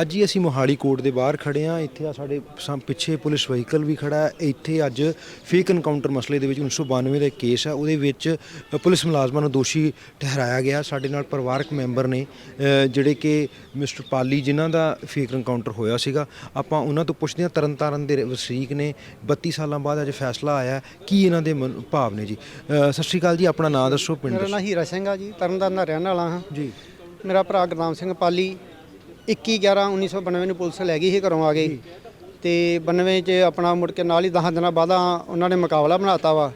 ਅੱਜ ਹੀ ਅਸੀਂ ਮੋਹਾਲੀ ਕੋਰਟ ਦੇ ਬਾਹਰ ਖੜੇ ਆ ਇੱਥੇ ਆ ਸਾਡੇ ਸਾਹਮ ਪਿੱਛੇ ਪੁਲਿਸ ਵਹੀਕਲ ਵੀ ਖੜਾ ਹੈ। ਇੱਥੇ ਅੱਜ ਫੇਕ ਐਨਕਾਊਂਟਰ ਮਸਲੇ ਦੇ ਵਿੱਚ 1992 ਦਾ ਕੇਸ ਹੈ। ਉਹਦੇ ਵਿੱਚ ਪੁਲਿਸ ਮੁਲਾਜ਼ਮਾਂ ਨੂੰ ਦੋਸ਼ੀ ਠਹਿਰਾਇਆ ਗਿਆ। ਸਾਡੇ ਨਾਲ ਪਰਿਵਾਰਕ ਮੈਂਬਰ ਨੇ ਜਿਹੜੇ ਕਿ ਮਿਸਟਰ ਪਾਲੀ ਜਿਨ੍ਹਾਂ ਦਾ ਫੇਕ ਐਨਕਾਊਂਟਰ ਹੋਇਆ ਸੀਗਾ। ਆਪਾਂ ਉਹਨਾਂ ਤੋਂ ਪੁੱਛਦੇ ਹਾਂ। ਤਰਨਤਾਰਨ ਦੇ ਵਸਨੀਕ ਨੇ। 32 ਸਾਲਾਂ ਬਾਅਦ ਅੱਜ ਫੈਸਲਾ ਆਇਆ ਕੀ ਇਹਨਾਂ ਦੇ ਮਨ- ਭਾਵ ਨੇ ਜੀ? ਸਤਿ ਸ਼੍ਰੀ ਅਕਾਲ ਜੀ। ਆਪਣਾ ਨਾਮ ਦੱਸੋ ਪਿੰਡ ਮੇਰਾ ਦੱਸੋ ਨਾਂ ਹੀਰਾ ਸਿੰਘ ਆ ਜੀ। ਤਰਨਤਾਰਨ ਦਾ ਰਹਿਣ ਵਾਲਾ ਹਾਂ। ਜੀ। ਮੇਰਾ ਭਰਾ ਗੁਰਨਾਮ ਸਿੰਘ ਪਾਲੀ। 21 11 1992 ਨੂੰ ਪੁਲਿਸ ਲੈ ਗਈ ਸੀ ਘਰੋਂ ਆ ਗਏ ਤੇ 92 ਚ ਆਪਣਾ ਮੁੜ ਕੇ ਨਾਲ ਹੀ 10 ਦਿਨਾਂ ਬਾਅਦ ਉਹਨਾਂ ਨੇ ਮੁਕਾਬਲਾ ਬਣਾਤਾ ਵਾ।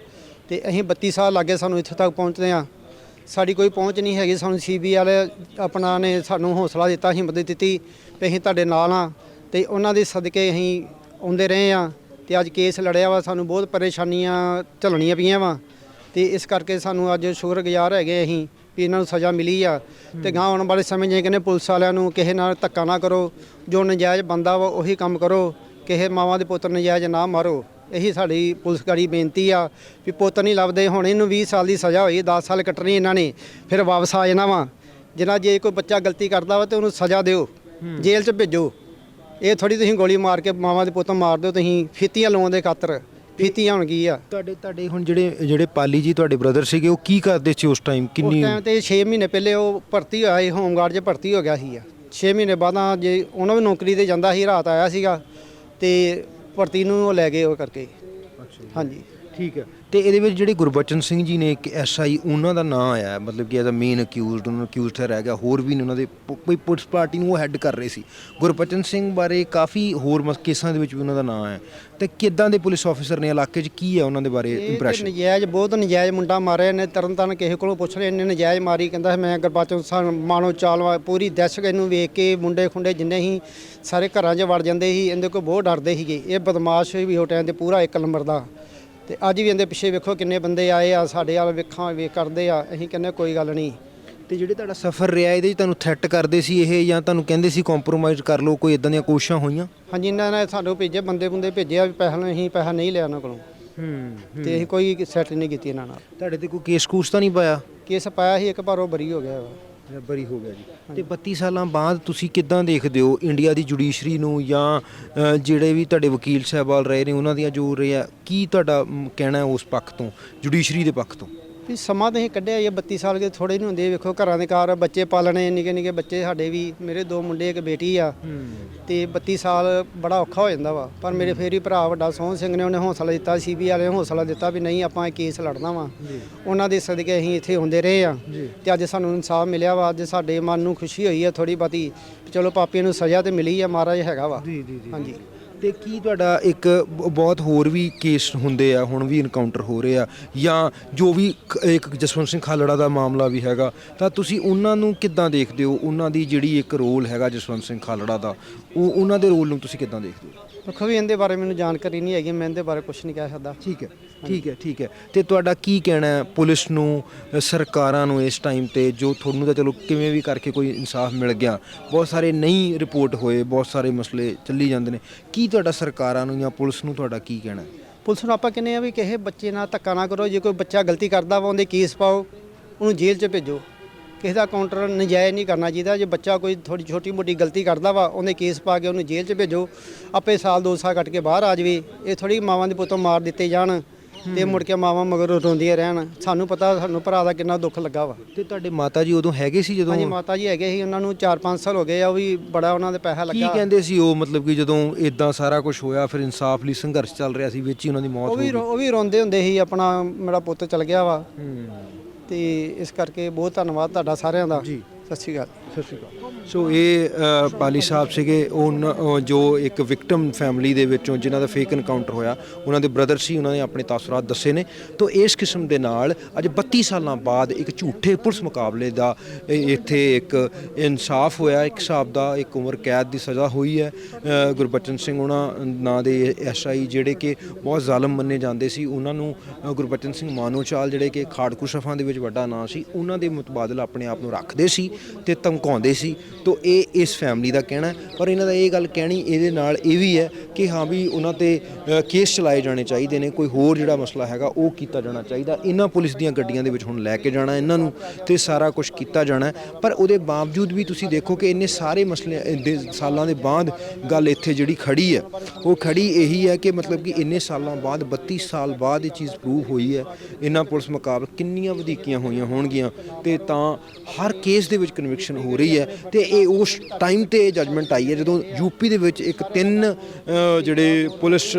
ਤੇ ਅਸੀਂ 32 ਸਾਲ ਲੱਗੇ ਸਾਨੂੰ ਇੱਥੇ ਤੱਕ ਪਹੁੰਚਦੇ ਆ ਸਾਡੀ ਕੋਈ ਪਹੁੰਚ ਨਹੀਂ ਹੈਗੀ। ਸਾਨੂੰ ਸੀਬੀ ਵਾਲੇ ਆਪਣਾ ਨੇ ਸਾਨੂੰ ਹੌਸਲਾ ਦਿੱਤਾ ਹਿੰਮਤ ਦਿੱਤੀ ਵੀ ਅਸੀਂ ਤੁਹਾਡੇ ਨਾਲ ਆ ਤੇ ਉਹਨਾਂ ਦੇ ਸਦਕੇ ਅਸੀਂ ਆਉਂਦੇ ਰਹੇ ਆ ਤੇ ਅੱਜ ਕੇਸ ਲੜਿਆ ਵਾ। ਸਾਨੂੰ ਬਹੁਤ ਪਰੇਸ਼ਾਨੀਆਂ ਝੱਲਣੀਆਂ ਪਈਆਂ ਵਾ। ਤੇ ਇਸ ਕਰਕੇ ਸਾਨੂੰ ਅੱਜ ਸ਼ੁਕਰਗੁਜ਼ਾਰ ਹੈਗੇ ਅਸੀਂ। ਵੀ ਇਹਨਾਂ ਨੂੰ ਸਜ਼ਾ ਮਿਲੀ ਆ। ਤੇ ਗਾਂ ਆਉਣ ਵਾਲੇ ਸਮੇਂ 'ਚ ਕਹਿੰਦੇ ਪੁਲਿਸ ਵਾਲਿਆਂ ਨੂੰ ਕਿਸੇ ਨਾਲ ਧੱਕਾ ਨਾ ਕਰੋ। ਜੋ ਨਜਾਇਜ਼ ਬੰਦਾ ਵਾ ਉਹੀ ਕੰਮ ਕਰੋ। ਕਿਸੇ ਮਾਵਾਂ ਦੇ ਪੁੱਤਰ ਨਜਾਇਜ਼ ਨਾ ਮਾਰੋ। ਇਹੀ ਸਾਡੀ ਪੁਲਿਸ ਗਾੜੀ ਬੇਨਤੀ ਆ ਵੀ ਪੁੱਤ ਨਹੀਂ ਲੱਭਦੇ ਹੁਣ ਇਹਨੂੰ 20 ਸਾਲ ਦੀ ਸਜ਼ਾ ਹੋਈ 10 ਸਾਲ ਕੱਟਣੀ ਇਹਨਾਂ ਨੇ ਫਿਰ ਵਾਪਸ ਆ ਜਾਣਾ ਵਾ। ਜਿਨ੍ਹਾਂ ਜੇ ਕੋਈ ਬੱਚਾ ਗਲਤੀ ਕਰਦਾ ਵਾ ਤੇ ਉਹਨੂੰ ਸਜ਼ਾ ਦਿਓ। ਜੇਲ੍ਹ 'ਚ ਭੇਜੋ। ਇਹ ਥੋੜੀ ਤੁਸੀਂ ਗੋਲੀ ਮਾਰ ਕੇ ਮਾਵਾਂ ਦੇ ਪੁੱਤ ਮਾਰ ਦਿਓ ਤੁਸੀਂ ਫੀਤੀਆਂ ਲਾਉਣ ਦੇ ਖਾਤਰ। ਫੀਤੀਆਂ ਹੁਣ ਕੀ ਆ। ਤੁਹਾਡੇ ਤੁਹਾਡੇ ਹੁਣ ਜਿਹੜੇ ਜਿਹੜੇ ਪਾਲੀ ਜੀ ਤੁਹਾਡੇ ਬ੍ਰਦਰ ਸੀਗੇ ਉਹ ਕੀ ਕਰਦੇ ਸੀ ਉਸ ਟਾਈਮ ਉਸ ਕਿੰਨੀ ਟਾਈਮ ਤੇ 6 ਮਹੀਨੇ ਪਹਿਲੇ ਉਹ ਭਰਤੀ ਹੋਇਆ ਸੀ ਹੋਮਗਾਰਡ 'ਚ ਭਰਤੀ ਹੋ ਗਿਆ ਸੀ 6 ਮਹੀਨੇ ਬਾਅਦ ਜੇ ਉਹਨਾਂ ਵੀ ਨੌਕਰੀ ਤੇ ਜਾਂਦਾ ਸੀ ਰਾਤ ਆਇਆ ਸੀਗਾ ਤੇ ਭਰਤੀ ਨੂੰ ਉਹ ਲੈ ਗਏ ਉਹ ਕਰਕੇ। ਹਾਂਜੀ। ਠੀਕ ਹੈ ਤੇ ਇਹਦੇ ਵਿੱਚ ਜਿਹੜੇ ਗੁਰਬਚਨ ਸਿੰਘ ਜੀ ਨੇ ਇੱਕ ਐਸਆਈ ਉਹਨਾਂ ਦਾ ਨਾਮ ਆਇਆ ਹੈ, ਮਤਲਬ ਕਿ ਐਜ਼ ਅ ਮੇਨ ਅਕਿਊਜ਼ਡ ਉਹਨਾਂ ਨੂੰ ਅਕਿਊਜ਼ਡ ਰਹਿ ਗਿਆ ਹੋਰ ਵੀ ਨੇ ਉਹਨਾਂ ਦੇ ਪ- ਕੋਈ ਪੁਲਿਸ ਪਾਰਟੀ ਨੂੰ ਉਹ ਹੈੱਡ ਕਰ ਰਹੇ ਸੀ। ਗੁਰਬਚਨ ਸਿੰਘ ਬਾਰੇ ਕਾਫੀ ਹੋਰ ਮਸ- ਕੇਸਾਂ ਦੇ ਵਿੱਚ ਵੀ ਉਹਨਾਂ ਦਾ ਨਾਮ ਹੈ ਤੇ ਕਿੱਦਾਂ ਦੇ ਪੁਲਿਸ ਆਫੀਸਰ ਨੇ ਇਲਾਕੇ 'ਚ ਕੀ ਹੈ ਉਹਨਾਂ ਦੇ ਬਾਰੇ ਇਹ ਤੇ ਇੰਪ੍ਰੈਸ਼ਨ ਨਜਾਇਜ਼ ਬਹੁਤ ਨਜਾਇਜ਼ ਮੁੰਡਾ ਮਾਰਿਆ ਨੇ ਤਰਨ ਤਾਰਨ ਕਿਸੇ ਕੋਲੋਂ ਪੁੱਛ ਲਿਆ ਇਹਨੇ ਨਜਾਇਜ਼ ਮਾਰੀ ਕਹਿੰਦਾ ਮੈਂ ਗਰਬਾਚੋਂ ਸਾਨ ਮਾਨੋ ਚਾਲਵਾ ਪੂਰੀ ਦਹਿਸ਼ਤ ਇਹਨੂੰ ਵੇਖ ਕੇ ਮੁੰਡੇ ਖੁੰਡੇ ਜਿੰਨੇ ਹੀ ਸਾਰੇ ਘਰਾਂ 'ਚ ਵੜ ਜਾਂਦੇ ਸੀ ਇਹਦੇ ਕੋਲ ਬਹੁਤ ਡਰਦੇ ਸੀਗੇ। ਇਹ ਬਦਮਾਸ਼ ਵੀ ਹੋ ਟਾਈਮ ਤੇ ਪੂਰਾ ਇੱਕ ਨੰਬਰ ਦਾ। ਤੇ ਅੱਜ ਵੀ ਇਹਦੇ ਪਿੱਛੇ ਵੇਖੋ ਕਿੰਨੇ ਬੰਦੇ ਆਏ ਆ ਸਾਡੇ ਵਾਲ ਵੇਖਾਂ ਵੇ ਕਰਦੇ ਆ ਅਸੀਂ ਕਹਿੰਦੇ ਕੋਈ ਗੱਲ ਨਹੀਂ। ਤੇ ਜਿਹੜੇ ਤੁਹਾਡਾ ਸਫ਼ਰ ਰਿਹਾ ਇਹਦੇ ਤੁਹਾਨੂੰ ਥ੍ਰੈਟ ਕਰਦੇ ਸੀ ਇਹ ਜਾਂ ਤੁਹਾਨੂੰ ਕਹਿੰਦੇ ਸੀ ਕੰਪਰੋਮਾਈਜ਼ ਕਰ ਲਓ ਕੋਈ ਇਦਾਂ ਦੀਆਂ ਕੋਸ਼ਿਸ਼ਾਂ ਹੋਈਆਂ? ਹਾਂਜੀ ਇਹਨਾਂ ਨੇ ਸਾਨੂੰ ਭੇਜੇ ਬੰਦੇ ਬੰਦੇ ਭੇਜੇ ਆ ਵੀ ਪੈਸਾ ਨਹੀਂ ਅਸੀਂ ਪੈਸਾ ਨਹੀਂ ਲਿਆ ਉਹਨਾਂ ਕੋਲੋਂ। ਹੂੰ ਤੇ ਅਸੀਂ ਕੋਈ ਸੈਟ ਨਹੀਂ ਕੀਤੀ ਇਹਨਾਂ ਨਾਲ। ਤੁਹਾਡੇ ਤੇ ਕੋਈ ਕੇਸ ਕੂਸ ਤਾਂ ਨਹੀਂ ਪਾਇਆ? ਕੇਸ ਪਾਇਆ ਸੀ ਇੱਕ ਪਰ ਉਹ ਬਰੀ ਹੋ ਗਿਆ ਵਾ। ਬਰੀ ਹੋ ਗਿਆ ਜੀ। ਤੇ 32 ਸਾਲਾਂ ਬਾਅਦ ਤੁਸੀਂ ਕਿੱਦਾਂ ਦੇਖਦੇ ਹੋ ਇੰਡੀਆ ਦੀ ਜੁਡੀਸ਼ਰੀ ਨੂੰ ਜਾਂ ਅ, ਜਿਹੜੇ ਵੀ ਤੁਹਾਡੇ ਵਕੀਲ ਸਾਹਿਬਾਨ ਰਹੇ ਨੇ ਉਹਨਾਂ ਦੀਆਂ ਜੋ ਰਿਹਾ ਕੀ ਤੁਹਾਡਾ ਮ, ਕਹਿਣਾ ਹੈ ਉਸ ਪੱਖ ਤੋਂ ਜੁਡੀਸ਼ਰੀ ਦੇ ਪੱਖ ਤੋਂ? ਵੀ ਸਮਾਂ ਤਾਂ ਅਸੀਂ ਕੱਢਿਆ ਇਹ 32 ਸਾਲ ਦੇ ਥੋੜੇ ਨਹੀਂ ਹੁੰਦੇ ਵੇਖੋ ਘਰਾਂ ਦੇ ਕਾਰ ਬੱਚੇ ਪਾਲਣੇ ਨਿੱਕੇ ਨਿੱਕੇ ਬੱਚੇ ਸਾਡੇ ਵੀ ਮੇਰੇ ਦੋ ਮੁੰਡੇ ਇੱਕ ਬੇਟੀ ਆ। ਤੇ 32 ਸਾਲ ਬੜਾ ਔਖਾ ਹੋ ਜਾਂਦਾ ਵਾ ਪਰ ਮੇਰੇ ਫੇਰ ਹੀ ਭਰਾ ਵੱਡਾ ਸੋਹਣ ਸਿੰਘ ਨੇ ਉਹਨੇ ਹੌਸਲਾ ਦਿੱਤਾ ਸੀਬੀ ਵਾਲੇ ਨੇ ਹੌਸਲਾ ਦਿੱਤਾ ਵੀ ਨਹੀਂ ਆਪਾਂ ਇਹ ਕੇਸ ਲੜਨਾ ਵਾ। ਉਹਨਾਂ ਦੇ ਸਦਕੇ ਅਸੀਂ ਇੱਥੇ ਹੁੰਦੇ ਰਹੇ ਆ। ਤੇ ਅੱਜ ਸਾਨੂੰ ਇਨਸਾਫ ਮਿਲਿਆ ਵਾ ਅੱਜ ਸਾਡੇ ਮਨ ਨੂੰ ਖੁਸ਼ੀ ਹੋਈ ਆ ਥੋੜੀ ਬਾਤੀ ਚਲੋ ਪਾਪੇ ਨੂੰ ਸਜ਼ਾ ਤੇ ਮਿਲੀ ਆ ਮਹਾਰਾਜ ਹੈਗਾ ਵਾ। ਜੀ ਜੀ। ਹਾਂਜੀ। ਤੇ ਕੀ ਤੁਹਾਡਾ ਇੱਕ ਬ- ਬਹੁਤ ਹੋਰ ਵੀ ਕੇਸ ਹੁੰਦੇ ਆ ਹੁਣ ਵੀ ਇਨਕਾਊਂਟਰ ਹੋ ਰਹੇ ਆ? ਜਾਂ ਜੋ ਵੀ ਕ- ਇੱਕ ਜਸਵੰਤ ਸਿੰਘ ਖਾਲੜਾ ਦਾ ਮਾਮਲਾ ਵੀ ਹੈਗਾ ਤਾਂ ਤੁਸੀਂ ਉਹਨਾਂ ਨੂੰ ਕਿੱਦਾਂ ਦੇਖਦੇ ਹੋ? ਉਹਨਾਂ ਦੀ ਜਿਹੜੀ ਇੱਕ ਰੋਲ ਹੈਗਾ ਜਸਵੰਤ ਸਿੰਘ ਖਾਲੜਾ ਦਾ ਉਹ ਉਹਨਾਂ ਦੇ ਰੋਲ ਨੂੰ ਤੁਸੀਂ ਕਿੱਦਾਂ ਦੇਖਦੇ ਹੋ? ਦੇਖੋ ਵੀ ਇਹਦੇ ਬਾਰੇ ਮੈਨੂੰ ਜਾਣਕਾਰੀ ਨਹੀਂ ਹੈਗੀ ਮੈਂ ਇਹਦੇ ਬਾਰੇ ਕੁਝ ਨਹੀਂ ਕਹਿ ਸਕਦਾ। ਠੀਕ ਹੈ। ਠੀਕ ਹੈ ਠੀਕ ਹੈ। ਤੇ ਤੁਹਾਡਾ ਕੀ ਕਹਿਣਾ ਹੈ ਪੁਲਿਸ ਨੂੰ ਅ, ਸਰਕਾਰਾਂ ਨੂੰ ਇਸ ਟਾਈਮ ਤੇ ਜੋ ਤੁਹਾਨੂੰ ਤਾਂ ਚਲੋ ਕਿਵੇਂ ਵੀ ਕਰਕੇ ਕੋਈ ਇਨਸਾਫ ਮਿਲ ਗਿਆ ਬਹੁਤ ਸਾਰੇ ਨਹੀਂ ਰਿਪੋਰਟ ਹੋਏ ਬਹੁਤ ਸਾਰੇ ਮਸਲੇ ਚੱਲੀ ਜਾਂਦੇ ਨੇ। ਕੀ ਤੁਹਾਡਾ ਸਰਕਾਰਾਂ ਨੂੰ ਜਾਂ ਪੁਲਿਸ ਨੂੰ ਤੁਹਾਡਾ ਕੀ ਕਹਿਣਾ ਹੈ? ਪੁਲਿਸ ਨੂੰ ਆਪਾਂ ਕਹਿੰਦੇ ਆ ਵੀ ਕਿਸੇ ਬੱਚੇ ਨਾਲ ਧੱਕਾ ਨਾ ਕਰੋ ਜੇ ਕੋਈ ਬੱਚਾ ਗਲਤੀ ਕਰਦਾ ਵਾ ਉਹਦੇ ਕੇਸ ਪਾਓ ਉਹਨੂੰ ਜੇਲ੍ਹ 'ਚ ਭੇਜੋ। ਕਿਸੇ ਦਾ ਕਾਊਂਟਰ ਨਜਾਇਜ਼ ਨਹੀਂ ਕਰਨਾ ਚਾਹੀਦਾ ਜੇ ਬੱਚਾ ਕੋਈ ਥੋੜੀ ਛੋਟੀ ਮੋਟੀ ਗਲਤੀ ਕਰਦਾ ਵਾ ਉਹਦੇ ਕੇਸ ਪਾ ਕੇ ਉਹਨੂੰ ਜੇਲ੍ਹ 'ਚ ਭੇਜੋ। ਆਪੇ ਸਾਲ ਦੋ ਸਾਲ ਕੱਟ ਕੇ ਬਾਹਰ ਆ ਜਾਵੇ ਇਹ ਥੋੜੀ ਮਾਵਾਂ ਦੇ ਪੁੱਤੋਂ ਮਾਰ ਦਿੱਤੇ ਜਾਣ। ਤੇ ਮੁੜ ਕੇ ਮਾਵਾਂ ਮਗਰ ਰੋਂਦੀਆਂ ਰਹਿਣ। ਸਾਨੂੰ ਪਤਾ ਸਾਨੂੰ ਭਰਾ ਦਾ ਕਿੰਨਾ ਦੁੱਖ ਲੱਗਾ ਵਾ। ਤੇ ਤੁਹਾਡੇ ਮਾਤਾ ਜੀ ਉਦੋਂ ਹੈਗੇ ਸੀ ਜਦੋਂ? ਹਾਂਜੀ ਮਾਤਾ ਜੀ ਹੈਗੇ ਸੀ ਉਹਨਾਂ ਨੂੰ 4-5 ਸਾਲ ਹੋ ਗਏ ਆ ਉਹ ਵੀ ਬੜਾ ਉਹਨਾਂ ਦੇ ਪੈਸਾ ਕੀ ਲੱਗਾ ਕਹਿੰਦੇ ਸੀ ਉਹ ਮਤਲਬ ਕਿ ਜਦੋਂ ਇਦਾਂ ਸਾਰਾ ਕੁਝ ਹੋਇਆ ਫਿਰ ਇਨਸਾਫ ਲਈ ਸੰਘਰਸ਼ ਚੱਲ ਰਿਹਾ ਸੀ ਵਿੱਚ ਹੀ ਉਹਨਾਂ ਦੀ ਮੌਤ ਉਹ ਹੋ ਵੀ ਗਈ। ਰੋ- ਉਹ ਵੀ ਰੋਂਦੇ ਹੁੰਦੇ ਸੀ ਆਪਣਾ ਮੇਰਾ ਪੁੱਤ ਚਲ ਗਿਆ ਵਾ। ਹੂੰ। ਤੇ ਇਸ ਕਰਕੇ ਬਹੁਤ ਧੰਨਵਾਦ ਤੁਹਾਡਾ ਸਾਰਿਆਂ ਦਾ। ਜੀ। ਸਤਿ ਸ਼੍ਰੀ ਅਕਾਲ। ਸਤਿ ਸ਼੍ਰੀ ਅਕਾਲ। ਸੋ ਇਹ ਪਾਲੀ ਸਾਹਿਬ ਸੀਗੇ, ਉਹ ਜੋ ਇੱਕ ਵਿਕਟਮ ਫੈਮਿਲੀ ਦੇ ਵਿੱਚੋਂ ਜਿਨ੍ਹਾਂ ਦਾ ਫੇਕ ਐਨਕਾਊਂਟਰ ਹੋਇਆ, ਉਹਨਾਂ ਦੇ ਬ੍ਰਦਰ ਸੀ, ਉਹਨਾਂ ਨੇ ਆਪਣੇ ਤਾਸਰਾਤ ਦੱਸੇ ਨੇ। ਤੋਂ ਇਸ ਕਿਸਮ ਦੇ ਨਾਲ ਅੱਜ 32 ਸਾਲਾਂ ਬਾਅਦ ਇੱਕ ਝੂਠੇ ਪੁਲਿਸ ਮੁਕਾਬਲੇ ਦਾ ਇਹ ਇੱਥੇ ਇੱਕ ਇਨਸਾਫ ਹੋਇਆ, ਇੱਕ ਹਿਸਾਬ ਦਾ, ਇੱਕ ਉਮਰ ਕੈਦ ਦੀ ਸਜ਼ਾ ਹੋਈ ਹੈ। ਗੁਰਬਚਨ ਸਿੰਘ ਉਹਨਾਂ ਨਾਂ ਦੇ ਐਸਆਈ ਜਿਹੜੇ ਕਿ ਬਹੁਤ ਜ਼ਾਲਮ ਮੰਨੇ ਜਾਂਦੇ ਸੀ, ਉਹਨਾਂ ਨੂੰ ਗੁਰਬਚਨ ਸਿੰਘ ਮਾਨੋਚਾਲ ਜਿਹੜੇ ਕਿ ਖਾੜਕੂ ਸਫਾਂ ਦੇ ਵਿੱਚ ਵੱਡਾ ਨਾਂ ਸੀ, ਉਹਨਾਂ ਦੇ ਮੁਤਬਾਦਲ ਆਪਣੇ ਆਪ ਨੂੰ ਰੱਖਦੇ ਸੀ ਤੇ ਧਮ- ਧਮਕਾਉਂਦੇ ਸੀ, ਤੋਂ ਇਹ ਇਸ ਫੈਮਿਲੀ ਦਾ ਕਹਿਣਾ ਪਰ ਇਹਨਾਂ ਦਾ ਇਹ ਗੱਲ ਕਹਿਣੀ ਇਹਦੇ ਨਾਲ ਇਹ ਵੀ ਹੈ ਕਿ ਹਾਂ ਵੀ ਉਹਨਾਂ ਤੇ ਕੇਸ ਚਲਾਏ ਜਾਣੇ ਚਾਹੀਦੇ ਨੇ, ਕੋਈ ਹੋਰ ਜਿਹੜਾ ਮਸਲਾ ਹੈਗਾ ਉਹ ਕੀਤਾ ਜਾਣਾ ਚਾਹੀਦਾ। ਇਹਨਾਂ ਪੁਲਿਸ ਦੀਆਂ ਗੱਡੀਆਂ ਦੇ ਵਿੱਚ ਹੁਣ ਲੈ ਕੇ ਜਾਣਾ ਇਹਨਾਂ ਨੂੰ ਤੇ ਸਾਰਾ ਕੁਝ ਕੀਤਾ ਜਾਣਾ ਪਰ ਉਹਦੇ ਬਾਵਜੂਦ ਵੀ ਤੁਸੀਂ ਦੇਖੋ ਕਿ ਇੰਨੇ ਸਾਰੇ ਮਸਲੇ ਸਾਲਾਂ ਦੇ ਬਾਅਦ ਗੱਲ ਇੱਥੇ ਜਿਹੜੀ ਖੜੀ ਹੈ, ਉਹ ਖੜੀ ਇਹੀ ਹੈ ਕਿ ਮਤਲਬ ਕਿ ਇੰਨੇ ਸਾਲਾਂ ਬਾਅਦ 32 ਸਾਲ ਬਾਅਦ ਇਹ ਚੀਜ਼ ਪ੍ਰੂਵ ਹੋਈ ਹੈ, ਇਹਨਾਂ ਪੁਲਿਸ ਮੁਕਾਬਲੇ ਕਿੰਨੀਆਂ ਵਧੀਕੀਆਂ ਹੋਈਆਂ ਹੋਣਗੀਆਂ ਤੇ ਤਾਂ ਹਰ ਕੇਸ ਦੇ ਵਿੱਚ ਕਨਵਿਕਸ਼ਨ ਹੋ ਹੋ ਰਹੀ ਹੈ ਤੇ ਇਹ ਉਸ ਟਾਈਮ ਤੇ ਇਹ ਜਜਮੈਂਟ ਆਈ ਹੈ ਜਦੋਂ ਯੂਪੀ ਦੇ ਵਿੱਚ ਇੱਕ ਤਿੰਨ ਜਿਹੜੇ ਪੁਲਿਸ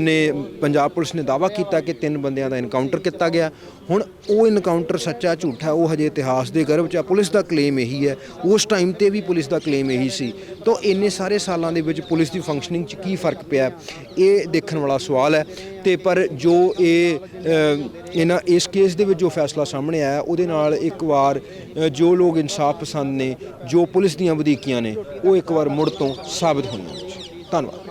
ਨੇ, ਪੰਜਾਬ ਪੁਲਿਸ ਨੇ ਦਾਵਾ ਕੀਤਾ ਕਿ ਤਿੰਨ ਬੰਦਿਆਂ ਦਾ ਐਨਕਾਊਂਟਰ ਕੀਤਾ ਗਿਆ। ਹੁਣ ਉਹ ਇਨਕਾਊਂਟਰ ਸੱਚਾ ਝੂਠਾ ਉਹ ਹਜੇ ਇਤਿਹਾਸ ਦੇ ਗਰਭ ਚ ਆ। ਪੁਲਿਸ ਦਾ ਕਲੇਮ ਇਹੀ ਹੈ। ਉਸ ਟਾਈਮ ਤੇ ਵੀ ਪੁਲਿਸ ਦਾ ਕਲੇਮ ਇਹੀ ਸੀ। ਤਾਂ ਇੰਨੇ ਸਾਰੇ ਸਾਲਾਂ ਦੇ ਵਿੱਚ ਪੁਲਿਸ ਦੀ ਫੰਕਸ਼ਨਿੰਗ ਚ ਕੀ ਫ਼ਰਕ ਪਿਆ ਇਹ ਦੇਖਣ ਵਾਲਾ ਸਵਾਲ ਹੈ। ਤੇ ਪਰ ਜੋ ਇਹ ਇਹਨਾਂ, ਇਸ ਕੇਸ ਦੇ ਵਿੱਚ ਜੋ ਫੈਸਲਾ ਸਾਹਮਣੇ ਆਇਆ, ਉਹਦੇ ਨਾਲ ਇੱਕ ਵਾਰ ਜੋ ਲੋਕ ਇਨਸਾਫ ਪਸੰਦ ਨੇ, ਜੋ ਪੁਲਿਸ ਦੀਆਂ ਵਧੀਕੀਆਂ ਨੇ, ਉਹ ਇੱਕ ਵਾਰ ਮੁੜ ਤੋਂ ਸਾਬਤ ਹੋਈਆਂ ਧੰਨਵਾਦ।